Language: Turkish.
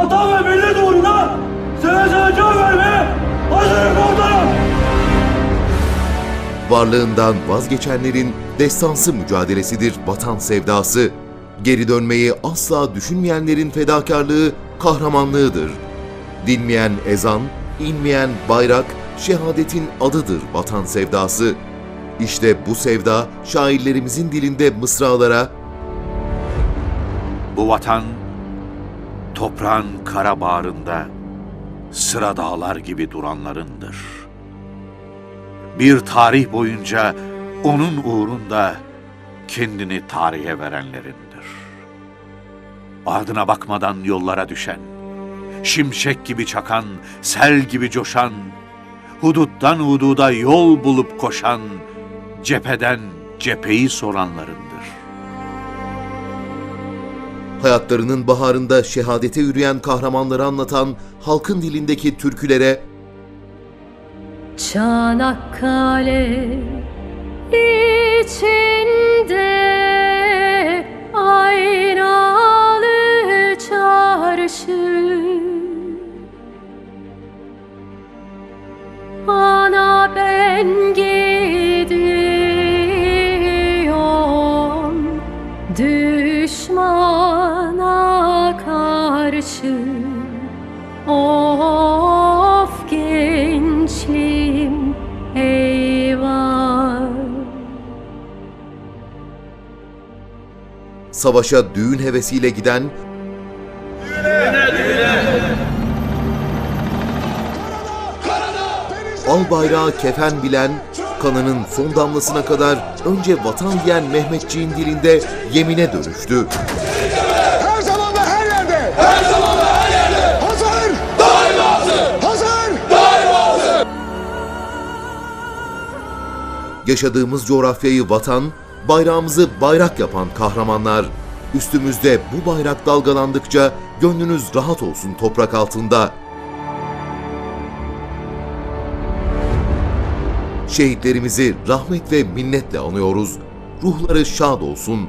vatan ve millet uğruna seve seve can vermeye hazırım komutanım. Varlığından vazgeçenlerin destansı mücadelesidir vatan sevdası. Geri dönmeyi asla düşünmeyenlerin fedakarlığı kahramanlığıdır. Dinmeyen ezan, inmeyen bayrak, şehadetin adıdır vatan sevdası. İşte bu sevda şairlerimizin dilinde mısralara Bu vatan toprağın kara bağrında sıra dağlar gibi duranlarındır. Bir tarih boyunca onun uğrunda kendini tarihe verenlerindir. Ardına bakmadan yollara düşen, şimşek gibi çakan, sel gibi coşan, huduttan hududa yol bulup koşan, cepheden cepheyi soranlarındır. Hayatlarının baharında şehadete yürüyen kahramanları anlatan halkın dilindeki türkülere Çanakkale içinde aynalı çarşı. Ana ben gidiyorum karşı Of gençliğim eyvah savaşa düğün hevesiyle giden Al bayrağı kefen bilen, kanının son damlasına kadar önce vatan diyen Mehmetçiğin dilinde yemine dönüştü. Yaşadığımız coğrafyayı vatan, bayrağımızı bayrak yapan kahramanlar. Üstümüzde bu bayrak dalgalandıkça gönlünüz rahat olsun toprak altında. Şehitlerimizi rahmet ve minnetle anıyoruz. Ruhları şad olsun.